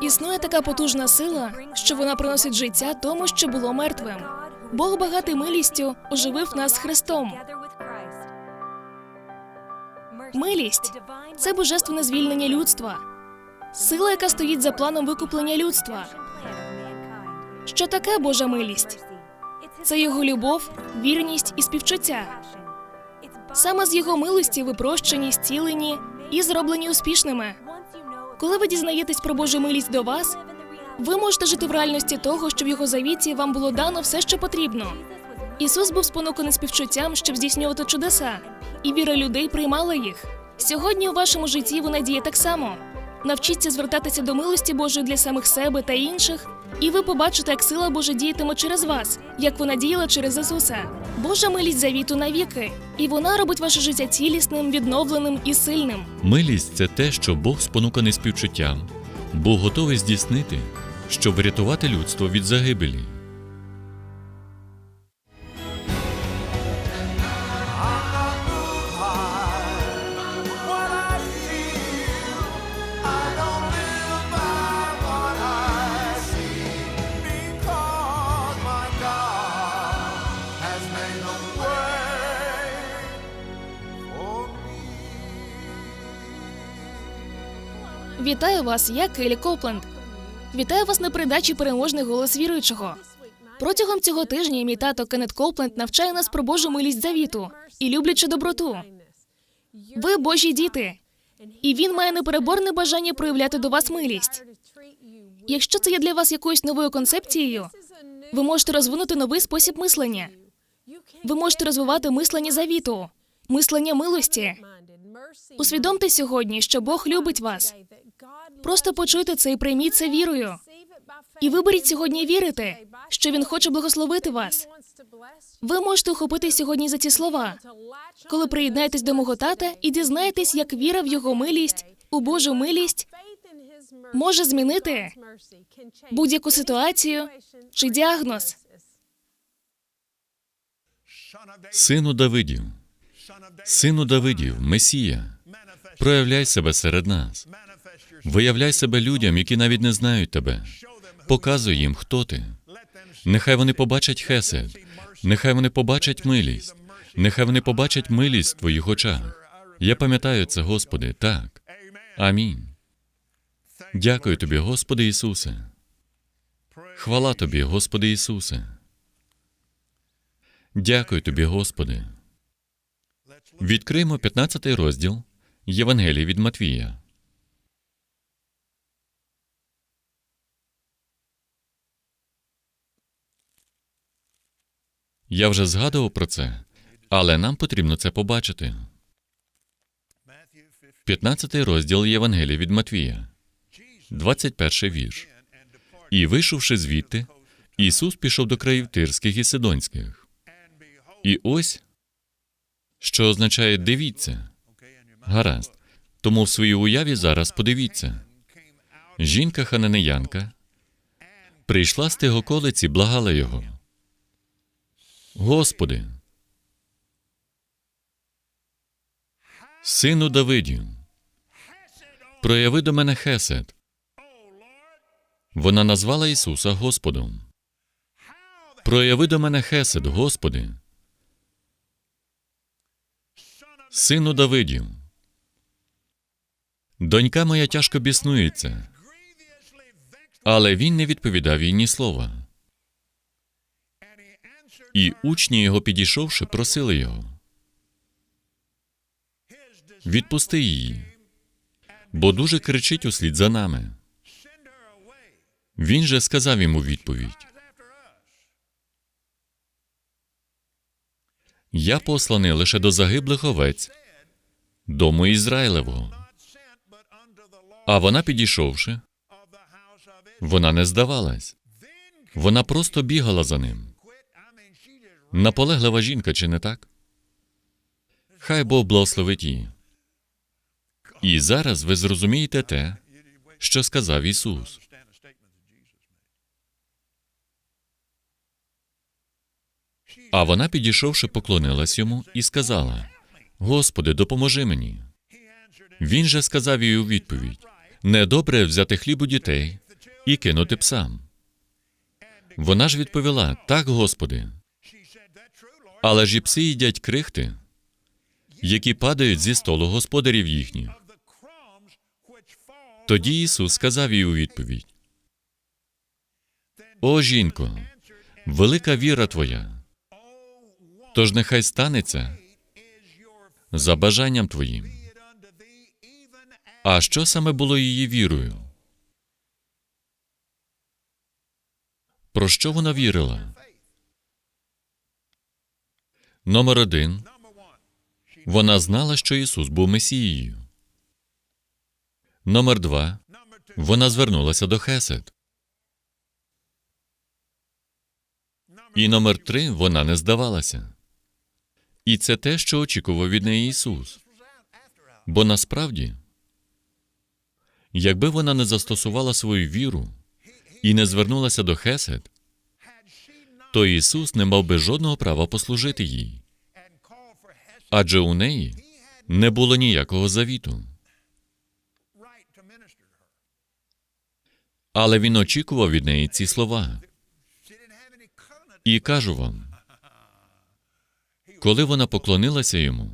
Існує така потужна сила, що вона приносить життя тому, що було мертвим. Бог багатий милістю оживив нас Христом. Милість це божественне звільнення людства, сила, яка стоїть за планом викуплення людства. Що таке Божа милість? Це його любов, вірність і співчуття. Саме з його милості ви прощені, зцілені і зроблені успішними. Коли ви дізнаєтесь про Божу милість до вас, ви можете жити в реальності того, що в його завіті вам було дано все, що потрібно. Ісус був спонуканий співчуттям, щоб здійснювати чудеса, і віра людей приймала їх. Сьогодні у вашому житті вона діє так само. Навчіться звертатися до милості Божої для самих себе та інших, і ви побачите, як сила Божа діятиме через вас, як вона діяла через Ісуса. Божа милість завіту навіки, і вона робить ваше життя цілісним, відновленим і сильним. Милість це те, що Бог спонуканий співчуттям, Бог готовий здійснити, щоб врятувати людство від загибелі. Вітаю вас, я Келі Копленд. Вітаю вас на передачі Переможний голос віруючого. Протягом цього тижня мій тато Кеннет Копленд навчає нас про Божу милість завіту і люблячу доброту. Ви Божі діти, і він має непереборне бажання проявляти до вас милість. Якщо це є для вас якоюсь новою концепцією, ви можете розвинути новий спосіб мислення. Ви можете розвивати мислення завіту, мислення милості. Усвідомте сьогодні, що Бог любить вас. Просто почуйте це і прийміть це вірою. І виберіть сьогодні вірити, що він хоче благословити вас. Ви можете ухопити сьогодні за ці слова, коли приєднаєтесь до мого тата і дізнаєтесь, як віра в його милість, у Божу милість може змінити будь-яку ситуацію чи діагноз. Сину Давидів, сину Давидів, Месія, проявляй себе серед нас. Виявляй себе людям, які навіть не знають тебе. Показуй їм, хто ти. Нехай вони побачать хесед, нехай вони побачать милість, нехай вони побачать милість в твоїх очах. Я пам'ятаю це, Господи, так. Амінь. Дякую тобі, Господи Ісусе. Хвала тобі, Господи Ісусе. Дякую тобі, Господи. Відкриємо 15 розділ Євангелії від Матвія. Я вже згадував про це, але нам потрібно це побачити. 15 розділ Євангелії від Матвія, 21 вірш. І вийшовши звідти, Ісус пішов до країв Тирських і Сидонських. І ось, що означає дивіться. Гаразд. Тому в своїй уяві зараз подивіться. Жінка хананеянка прийшла з тих околиць і благала його. Господи, сину Давидів, прояви до мене хесед. Вона назвала Ісуса Господом. Прояви до мене хесед, Господи. Сину Давидів. Донька моя тяжко біснується, але він не відповідав їй ні слова. І учні його, підійшовши, просили його. Відпусти її, бо дуже кричить услід за нами. Він же сказав йому відповідь. Я посланий лише до загиблих овець, дому Ізраїлевого. А вона, підійшовши, вона не здавалась. Вона просто бігала за ним. Наполеглива жінка, чи не так? Хай Бог благословить її. І зараз ви зрозумієте те, що сказав Ісус. А вона, підійшовши, поклонилась йому і сказала: Господи, допоможи мені. Він же сказав їй у відповідь: недобре взяти хліб у дітей і кинути псам. Вона ж відповіла: Так, Господи. Але ж і пси їдять крихти, які падають зі столу господарів їхніх. Тоді Ісус сказав їй у відповідь: О, жінко, велика віра твоя, тож нехай станеться за бажанням твоїм. А що саме було її вірою? Про що вона вірила? Номер один. Вона знала, що Ісус був Месією. Номер два. Вона звернулася до Хесед. І номер три вона не здавалася. І це те, що очікував від неї Ісус. Бо насправді, якби вона не застосувала свою віру і не звернулася до Хесед, то Ісус не мав би жодного права послужити їй, адже у неї не було ніякого завіту. Але він очікував від неї ці слова. І кажу вам, коли вона поклонилася йому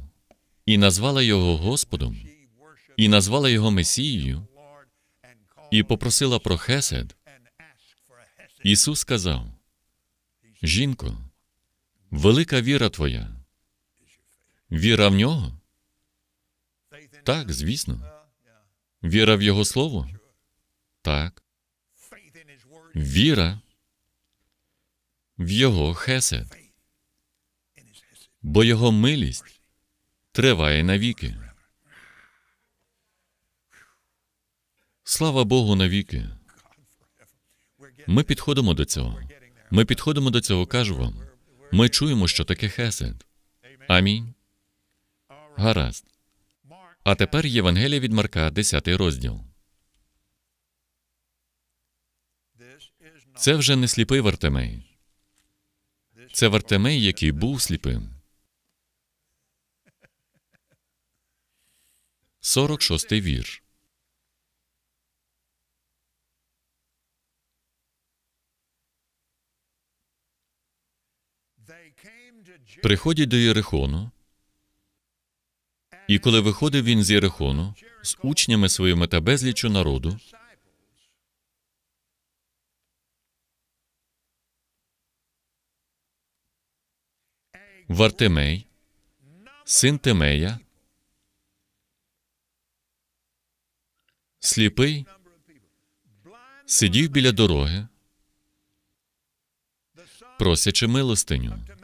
і назвала його Господом, і назвала його Месією, і попросила про Хесед, Ісус сказав: Жінко, велика віра твоя. Віра в нього? Так, звісно. Віра в Його Слово? Так. Віра в Його Хесед. Бо Його милість триває навіки. Слава Богу навіки. Ми підходимо до цього. Ми підходимо до цього, кажу вам. Ми чуємо, що таке Хесед. Амінь. Гаразд. А тепер Євангелія від Марка, 10 розділ. Це вже не сліпий Вартемей. Це Вартемей, який був сліпим. 46 вірш. Приходять до Єрихону, і коли виходив він з Єрихону з учнями своїми та безлічу народу, Вартимей, син Тимея, сліпий, сидів біля дороги, просячи милостиню.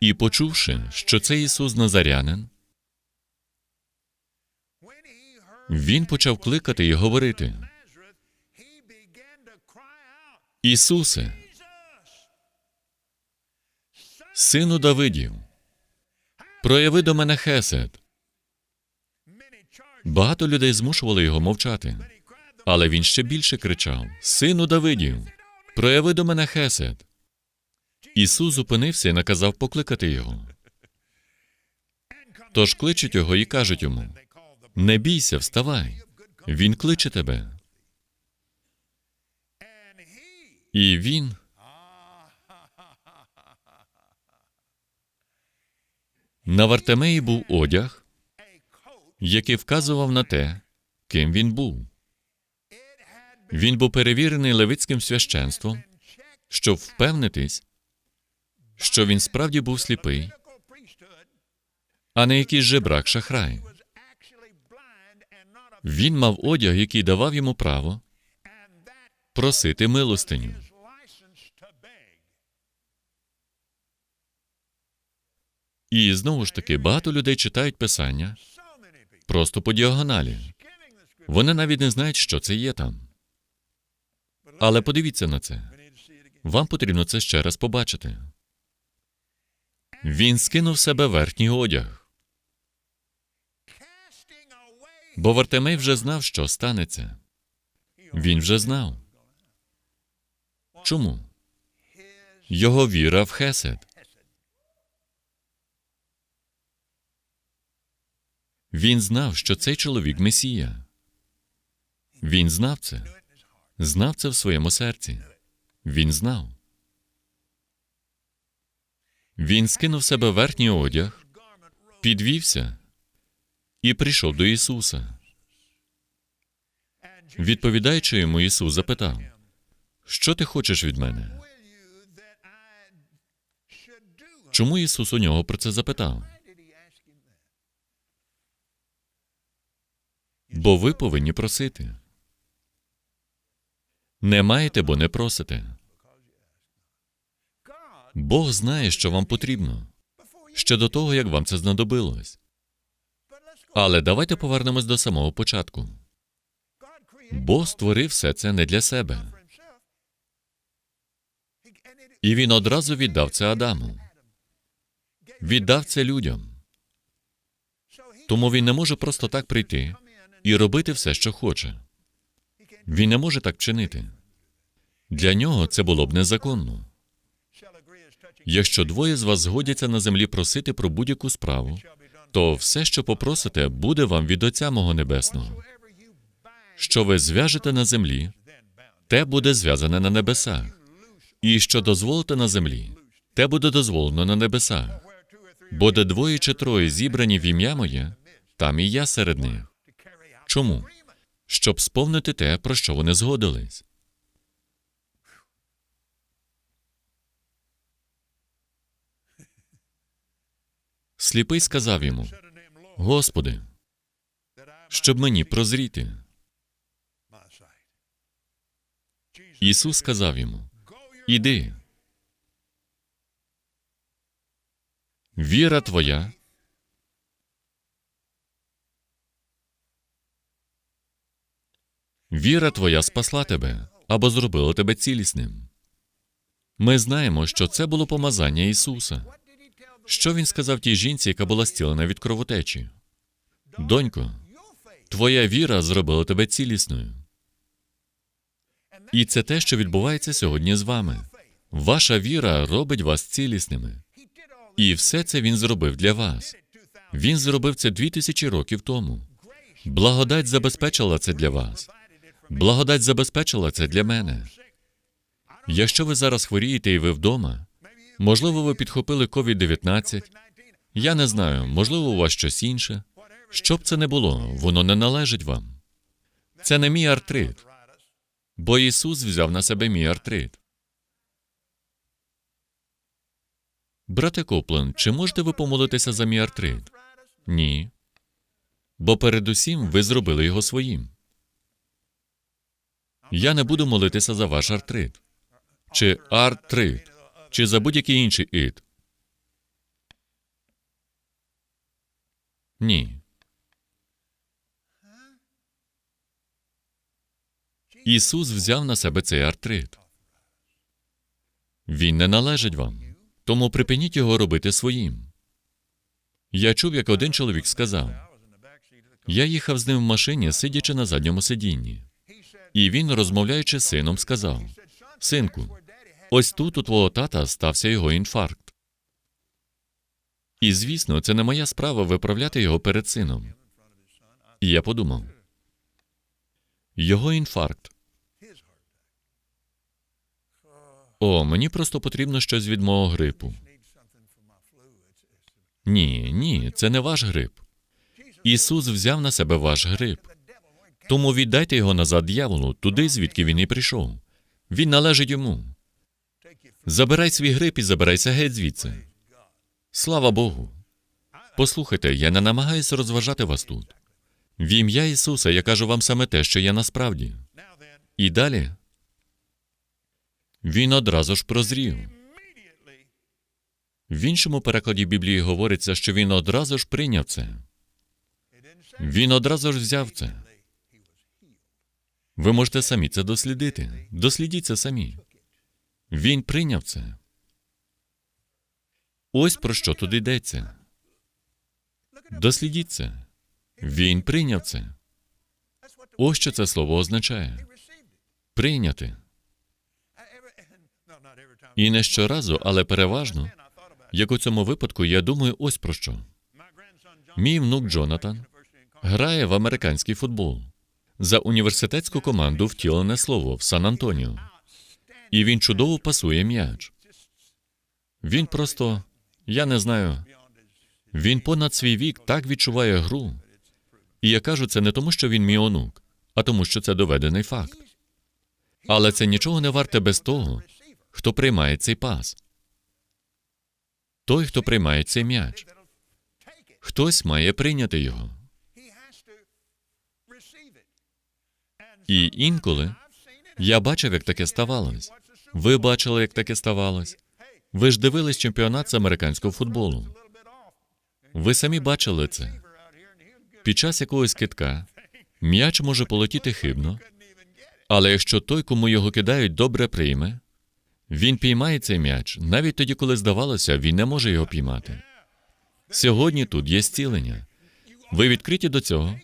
І почувши, що це Ісус Назарянин, він почав кликати і говорити: Ісусе, сину Давидів, прояви до мене хесед. Багато людей змушували його мовчати, але він ще більше кричав: Сину Давидів, прояви до мене хесед. Ісус зупинився і наказав покликати його. Тож кличуть його і кажуть йому: Не бійся, вставай. Він кличе тебе. І він на Вартемеї був одяг, який вказував на те, ким він був. Він був перевірений левицьким священством, щоб впевнитись, що він справді був сліпий, а не якийсь жебрак шахрай. Він мав одяг, який давав йому право просити милостиню. І знову ж таки багато людей читають писання просто по діагоналі. Вони навіть не знають, що це є там. Але подивіться на це. Вам потрібно це ще раз побачити. Він скинув себе верхній одяг, бо Вартемей вже знав, що станеться. Він вже знав. Чому? Його віра в Хесед. Він знав, що цей чоловік Месія. Він знав це. Знав це в своєму серці. Він знав. Він скинув себе верхній одяг, підвівся і прийшов до Ісуса. Відповідаючи йому, Ісус запитав: Що ти хочеш від мене? Чому Ісус у нього про це запитав? Бо ви повинні просити. Не маєте, бо не просите. Бог знає, що вам потрібно, ще до того, як вам це знадобилось. Але давайте повернемось до самого початку. Бог створив все це не для себе. І він одразу віддав це Адаму. Віддав це людям. Тому він не може просто так прийти і робити все, що хоче. Він не може так чинити. Для нього це було б незаконно. Якщо двоє з вас згодяться на землі просити про будь-яку справу, то все, що попросите, буде вам від Отця мого Небесного. Що ви зв'яжете на землі, те буде зв'язане на небесах. І що дозволите на землі, те буде дозволено на небесах. Бо де двоє чи троє зібрані в ім'я моє, там і я серед них. Чому? Щоб сповнити те, про що вони згодились. Сліпий сказав йому: Господи, щоб мені прозріти. Ісус сказав йому: Іди. Віра твоя. Віра твоя спасла тебе або зробила тебе цілісним. Ми знаємо, що це було помазання Ісуса. Що він сказав тій жінці, яка була зцілена від кровотечі? Донько, твоя віра зробила тебе цілісною. І це те, що відбувається сьогодні з вами. Ваша віра робить вас цілісними. І все це він зробив для вас. Він зробив це дві тисячі років тому. Благодать забезпечила це для вас. Благодать забезпечила це для мене. Якщо ви зараз хворієте і ви вдома, можливо, ви підхопили COVID-19, я не знаю, можливо, у вас щось інше. Що б це не було, воно не належить вам. Це не мій артрит, бо Ісус взяв на себе мій артрит. Брате Коплен, чи можете ви помолитися за мій артрит? Ні. Бо передусім ви зробили його своїм. Я не буду молитися за ваш артрит, чи артрит, чи за будь-який інший ід. Ні. Ісус взяв на себе цей артрит. Він не належить вам, тому припиніть його робити своїм. Я чув, як один чоловік сказав: я їхав з ним в машині, сидячи на задньому сидінні. І він, розмовляючи з сином, сказав: Синку, ось тут у твого тата стався його інфаркт. І, звісно, це не моя справа виправляти його перед сином. І я подумав: його інфаркт. О, мені просто потрібно щось від мого грипу. Ні, ні, це не ваш грип. Ісус взяв на себе ваш грип. Тому віддайте його назад дьяволу, туди, звідки він і прийшов. Він належить йому. Забирай свій грип і забирайся геть звідси. Слава Богу. Послухайте, я не намагаюся розважати вас тут. В ім'я Ісуса я кажу вам саме те, що є насправді. І далі він одразу ж прозрів. В іншому перекладі Біблії говориться, що він одразу ж прийняв це. Він одразу ж взяв це. Ви можете самі це дослідити. Дослідіть це самі. Він прийняв це. Ось про що тут йдеться. Дослідіть це. Він прийняв це. Ось що це слово означає. Прийняти. І не щоразу, але переважно, як у цьому випадку, я думаю ось про що. Мій внук Джонатан грає в американський футбол. за університетську команду втілене слово в Сан-Антоніо. І він чудово пасує м'яч. Він просто, я не знаю, він понад свій вік так відчуває гру. І я кажу це не тому, що він мій онук, а тому, що це доведений факт. Але це нічого не варте без того, хто приймає цей пас. Той, хто приймає цей м'яч. Хтось має прийняти його. І інколи я бачив, як таке ставалось. Ви бачили, як таке ставалось. Ви ж дивились чемпіонат з американського футболу. Ви самі бачили це. Під час якогось китка м'яч може полетіти хибно, але якщо той, кому його кидають, добре прийме, він піймає цей м'яч, навіть тоді, коли здавалося, він не може його піймати. Сьогодні тут є зцілення. Ви відкриті до цього?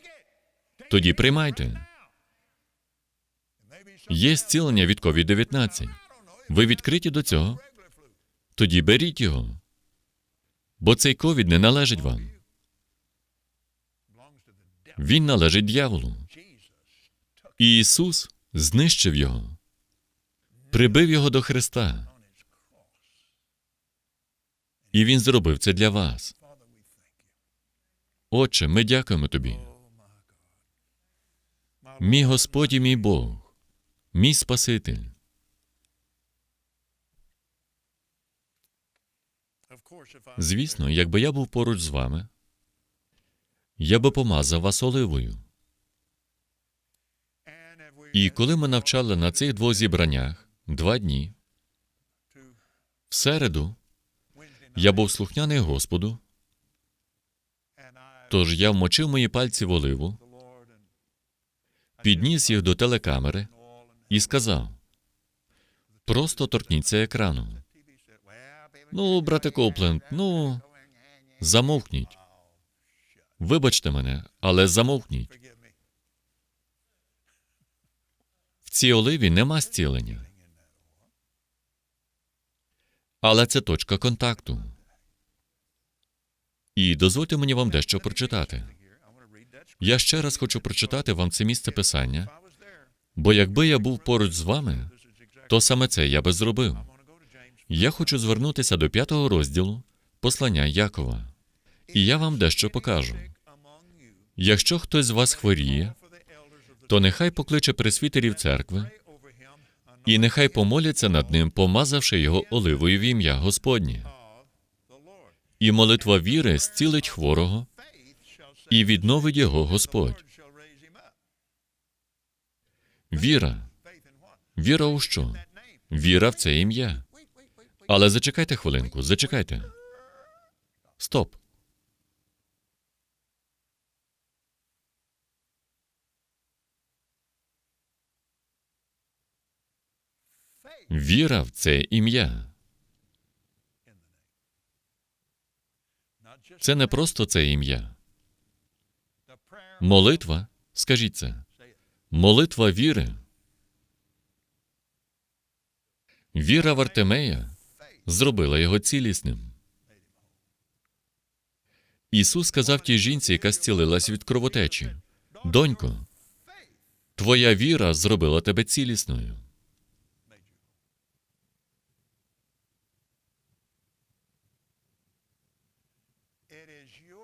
Тоді приймайте. Є зцілення від COVID-19. Ви відкриті до цього? Тоді беріть його. Бо цей ковід не належить вам. Він належить дьяволу. І Ісус знищив його, прибив його до Христа. І Він зробив це для вас. Отче, ми дякуємо тобі. Мій Господь і мій Бог, мій Спаситель. Звісно, якби я був поруч з вами, я би помазав вас оливою. І коли ми навчали на цих двох зібраннях два дні, в середу я був слухняний Господу, тож я вмочив мої пальці в оливу, підніс їх до телекамери і сказав: просто торкніться екрану. Ну, брате Копленд, ну, замовкніть. Вибачте мене, але замовкніть. В цій оливі нема зцілення. Але це точка контакту. І дозвольте мені вам дещо прочитати. Я ще раз хочу прочитати вам це місце писання, бо якби я був поруч з вами, то саме це я би зробив. Я хочу звернутися до п'ятого розділу послання Якова, і я вам дещо покажу. Якщо хтось з вас хворіє, то нехай покличе пресвітерів церкви, і нехай помоляться над ним, помазавши його оливою в ім'я Господнє. І молитва віри зцілить хворого, і відновить його Господь. Віра. Віра у що? Віра в це ім'я. Але зачекайте хвилинку, зачекайте. Стоп. Віра в це ім'я. Це не просто це ім'я. Молитва, скажіть це. Молитва віри. Віра в Артемея зробила його цілісним. Ісус сказав тій жінці, яка зцілилась від кровотечі: Донько, твоя віра зробила тебе цілісною.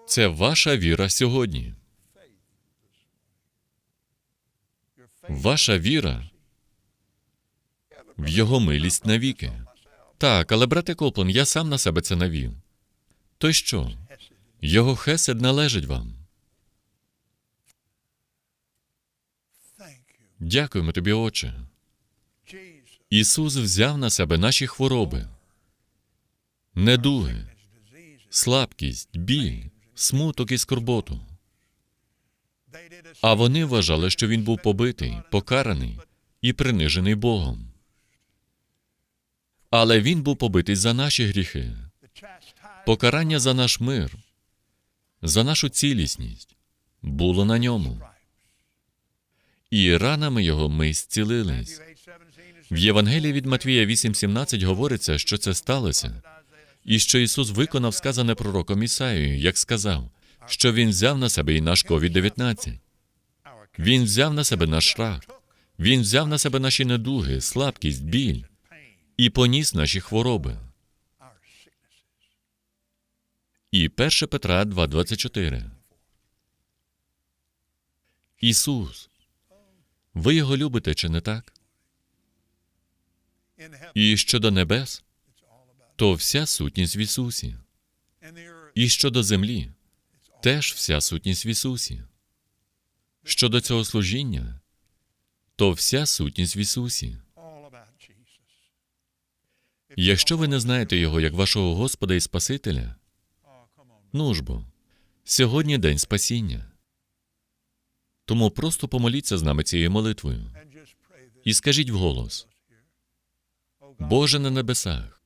Це ваша віра сьогодні. Ваша віра в його милість навіки. Так, але брате Коплен, я сам на себе це навів. То й що? Його хесед належить вам. Дякуємо тобі, Отче. Ісус взяв на себе наші хвороби, недуги, слабкість, біль, смуток і скорботу. А вони вважали, що він був побитий, покараний і принижений Богом. Але він був побитий за наші гріхи, покарання за наш мир, за нашу цілісність було на ньому. І ранами його ми зцілились. В Євангелії від Матвія 8.17 говориться, що це сталося, і що Ісус виконав сказане пророком Ісаєю, як сказав, що Він взяв на себе і наш COVID-19. Він взяв на себе наш страх. Він взяв на себе наші недуги, слабкість, біль і поніс наші хвороби. І 1 Петра 2,24. Ісус. Ви його любите чи не так? І щодо небес, то вся сутність в Ісусі. І щодо землі, теж вся сутність в Ісусі. Щодо цього служіння, то вся сутність в Ісусі. Якщо ви не знаєте Його як вашого Господа і Спасителя, ну ж бо, сьогодні день спасіння. Тому просто помоліться з нами цією молитвою і скажіть вголос: Боже на небесах,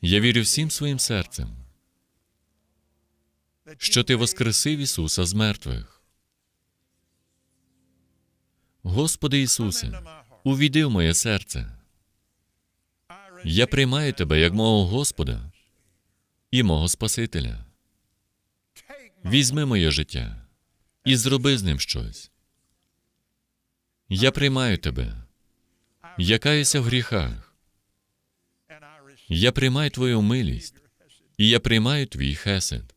я вірю всім своїм серцем, що Ти воскресив Ісуса з мертвих. Господи Ісусе, увійди в моє серце. Я приймаю Тебе як мого Господа і мого Спасителя. Візьми моє життя і зроби з ним щось. Я приймаю Тебе. Я каюся в гріхах. Я приймаю Твою милість, і я приймаю Твій хесед.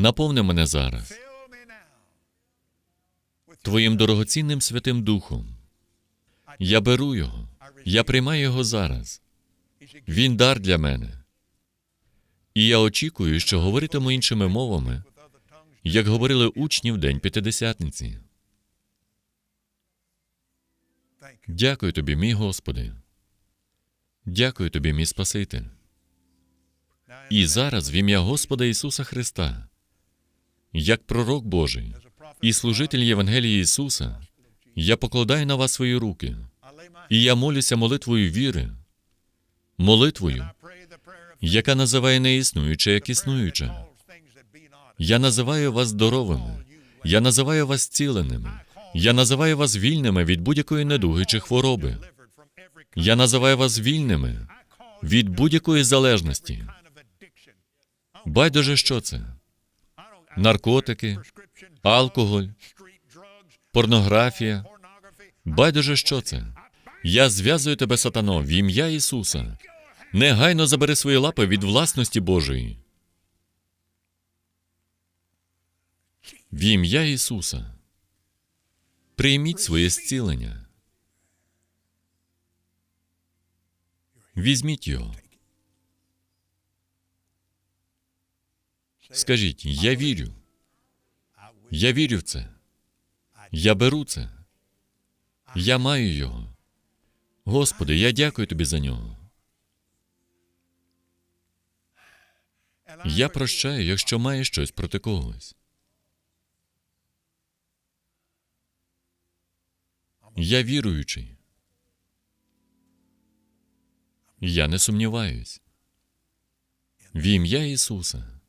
Наповни мене зараз Твоїм дорогоцінним Святим Духом. Я беру його, я приймаю його зараз. Він дар для мене. І я очікую, що говоритиму іншими мовами, як говорили учні в день П'ятидесятниці. Дякую тобі, мій Господи. Дякую тобі, мій Спаситель. І зараз, в ім'я Господа Ісуса Христа, як пророк Божий і служитель Євангелії Ісуса, я покладаю на вас свої руки, і я молюся молитвою віри, молитвою, яка називає неіснуюче як існуюче. Я називаю вас здоровими, я називаю вас ціленими, я називаю вас вільними від будь-якої недуги чи хвороби. Я називаю вас вільними від будь-якої залежності. Байдуже, що це? Наркотики, алкоголь, порнографія. Байдуже, що це? Я зв'язую тебе, сатано, в ім'я Ісуса. Негайно забери свої лапи від власності Божої. В ім'я Ісуса. Прийміть своє зцілення. Візьміть його. Скажіть, я вірю. Я вірю в це. Я беру це. Я маю його. Господи, я дякую тобі за нього. Я прощаю, якщо має щось проти когось. Я віруючий. Я не сумніваюсь. В ім'я Ісуса.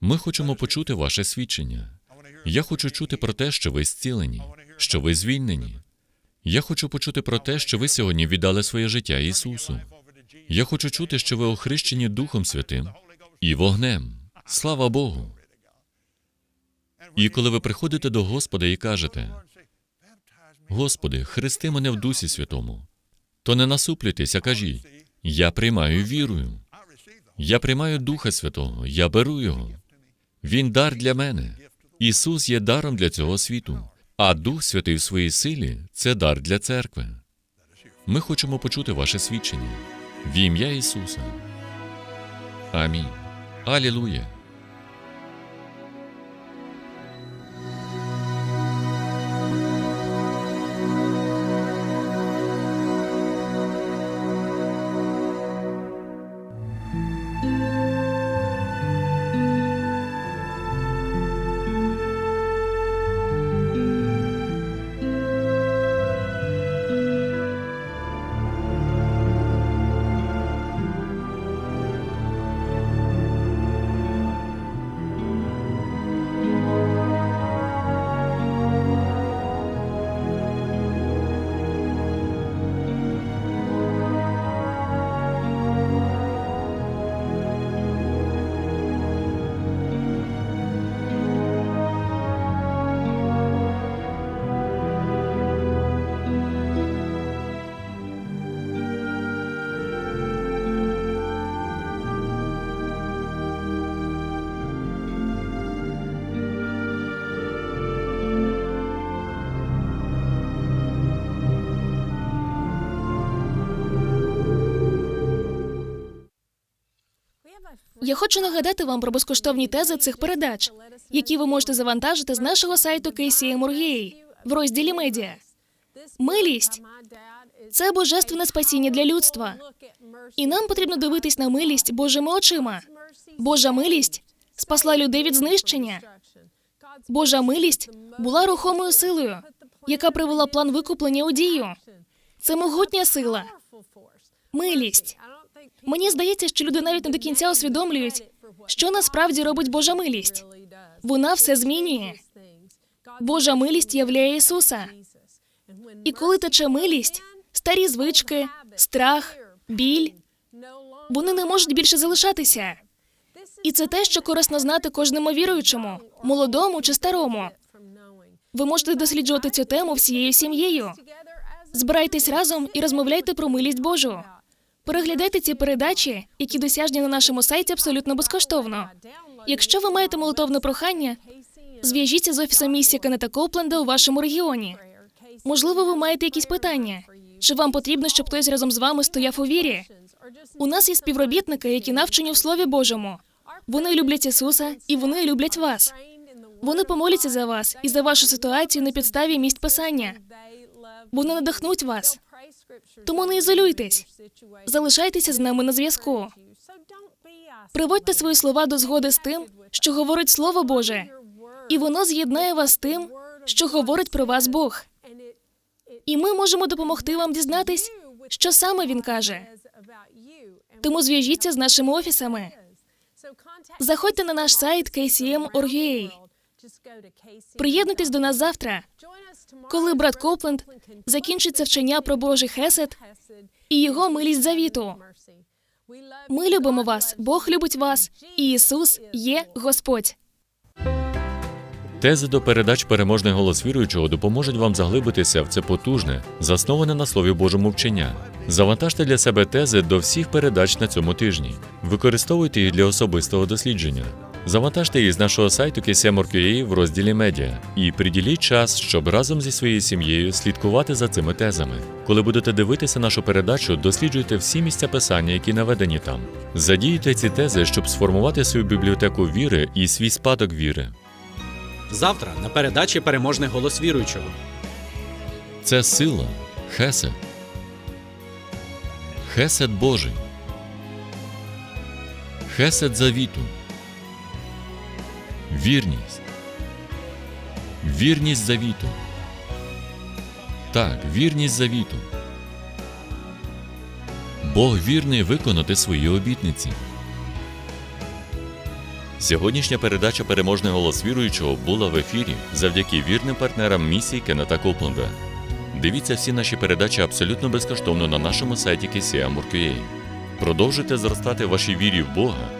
Ми хочемо почути ваше свідчення. Я хочу чути про те, що ви зцілені, що ви звільнені. Я хочу почути про те, що ви сьогодні віддали своє життя Ісусу. Я хочу чути, що ви охрещені Духом Святим і вогнем. Слава Богу. І коли ви приходите до Господа і кажете: Господи, хрести мене в Дусі Святому, то не насуплюйтесь, а кажіть: Я приймаю вірою. Я приймаю Духа Святого, я беру його. Він дар для мене. Ісус є даром для цього світу, а Дух Святий в своїй силі це дар для церкви. Ми хочемо почути ваше свідчення в ім'я Ісуса. Амінь. Алілуя. Я хочу нагадати вам про безкоштовні тези цих передач, які ви можете завантажити з нашого сайту KCM.org.ua в розділі медіа. Милість це божественне спасіння для людства. І нам потрібно дивитись на милість Божими очима. Божа милість спасла людей від знищення. Божа милість була рухомою силою, яка привела план викуплення у дію. Це могутня сила. Милість. Мені здається, що люди навіть не до кінця усвідомлюють, що насправді робить Божа милість. Вона все змінює. Божа милість являє Ісуса. І коли тече милість, старі звички, страх, біль, вони не можуть більше залишатися. І це те, що корисно знати кожному віруючому, молодому чи старому. Ви можете досліджувати цю тему всією сім'єю. Збирайтесь разом і розмовляйте про милість Божу. Переглядайте ці передачі, які досяжні на нашому сайті абсолютно безкоштовно. Якщо ви маєте молитовне прохання, зв'яжіться з офісом місії Кеннета Копленда у вашому регіоні. Можливо, ви маєте якісь питання. Чи вам потрібно, щоб хтось разом з вами стояв у вірі? У нас є співробітники, які навчені в Слові Божому. Вони люблять Ісуса і вони люблять вас. Вони помоляться за вас і за вашу ситуацію на підставі місць писання. Вони надихнуть вас. Тому не ізолюйтесь. Залишайтеся з нами на зв'язку. Приводьте свої слова до згоди з тим, що говорить Слово Боже, і воно з'єднає вас з тим, що говорить про вас Бог. І ми можемо допомогти вам дізнатись, що саме він каже. Тому зв'яжіться з нашими офісами. Заходьте на наш сайт KCM.org.ua. Приєднуйтесь до нас завтра, коли брат Копленд закінчиться вчення про Божий хесед і його милість завіту. Ми любимо вас, Бог любить вас, і Ісус є Господь. Тези до передач переможний голос віруючого допоможуть вам заглибитися в це потужне, засноване на слові Божому вчення. Завантажте для себе тези до всіх передач на цьому тижні. Використовуйте їх для особистого дослідження. Завантажте їх з нашого сайту KSM.org.ua в розділі медіа і приділіть час, щоб разом зі своєю сім'єю слідкувати за цими тезами. Коли будете дивитися нашу передачу, досліджуйте всі місця писання, які наведені там. Задіюйте ці тези, щоб сформувати свою бібліотеку віри і свій спадок віри. Завтра на передачі переможний голос віруючого. Це сила, хесед. Хесед Божий. Хесед завіту. Вірність. Вірність завіту. Так, вірність завіту. Бог вірний виконати свої обітниці. Сьогоднішня передача Переможний голос віруючого була в ефірі завдяки вірним партнерам місії Кеннета Копленда. Дивіться всі наші передачі абсолютно безкоштовно на нашому сайті KCM.org.ua. Продовжуйте зростати в вашій вірі в Бога